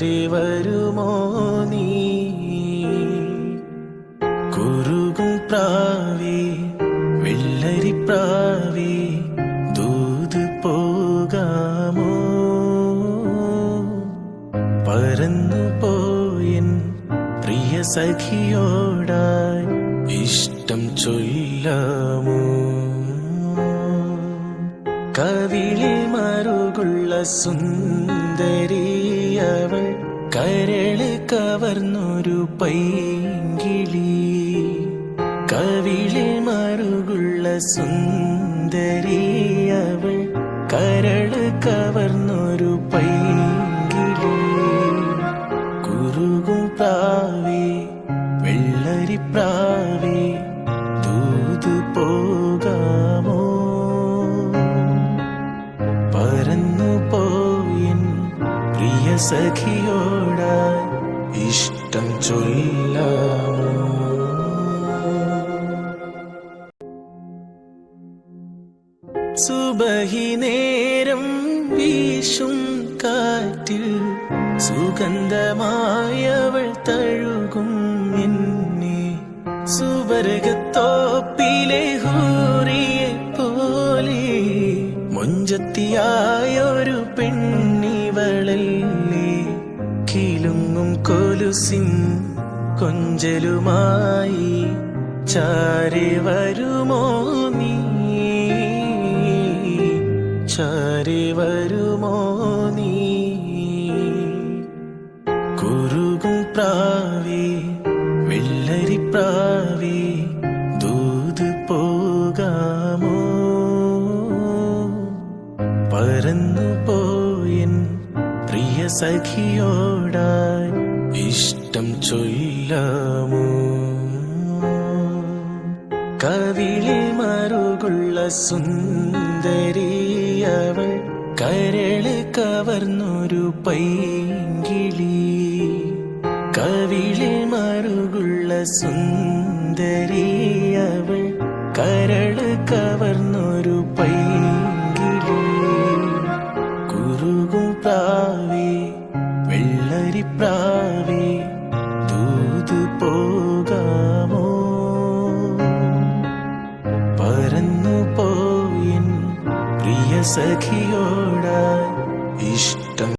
ചാരി വരുമോ നീ? കുറുകും പ്രാവി വെള്ളരി പ്രാവി ദൂത് പോകാമോ? പറന്നു പോയൻ പ്രിയ സഖിയോടായി ഇഷ്ടം ചൊല്ലാമോ? കവിളിൽ മറുകുള്ള സുന്ദരിയവൾ കരൾ കവർന്നൊരു പൈങ്കിളി. കവിളിൽ മറുകുള്ള സുന്ദരിയവൾ കരൾ കവർന്നൊരു പൈങ്കിളി. കുറുകും പ്രാവേ വെള്ളരി പ്രാവേ പ്രിയ സഖിയോട ഇഷ്ടം ചൊല്ലാമോ? സുബഹി നേരം വീശും കാറ്റിൽ സുഗന്ധമായവൾ തഴുകും എന്നെ സുവർഗത്തോപ്പിലെ ഹൂറിയെ പോലെ മൊഞ്ചത്തിയായൊരു കൊലുസിൻ കൊഞ്ചലുമായി ചാരി വരുമോ നീ? ചാരി വരുമോ നീ? കുറുകും പ്രാവി വെള്ളരി പ്രാവി ദൂത് പോകാമോ? പറന്നു പോയൻ പ്രിയ സഖിയോടായി ഇഷ്ടം ചൊല്ലാമോ? കവിളിൽ മറുകുള്ള സുന്ദരിയവൾ കരൾ കവർന്നൊരു പൈങ്കിളി. കവിളി മറുകുള്ള സുന്ദരിയവൾ കരൾ കവർന്നൊരു പറന്നു പോയിൻ പ്രിയ സഖിയോടായി ഇഷ്ടം.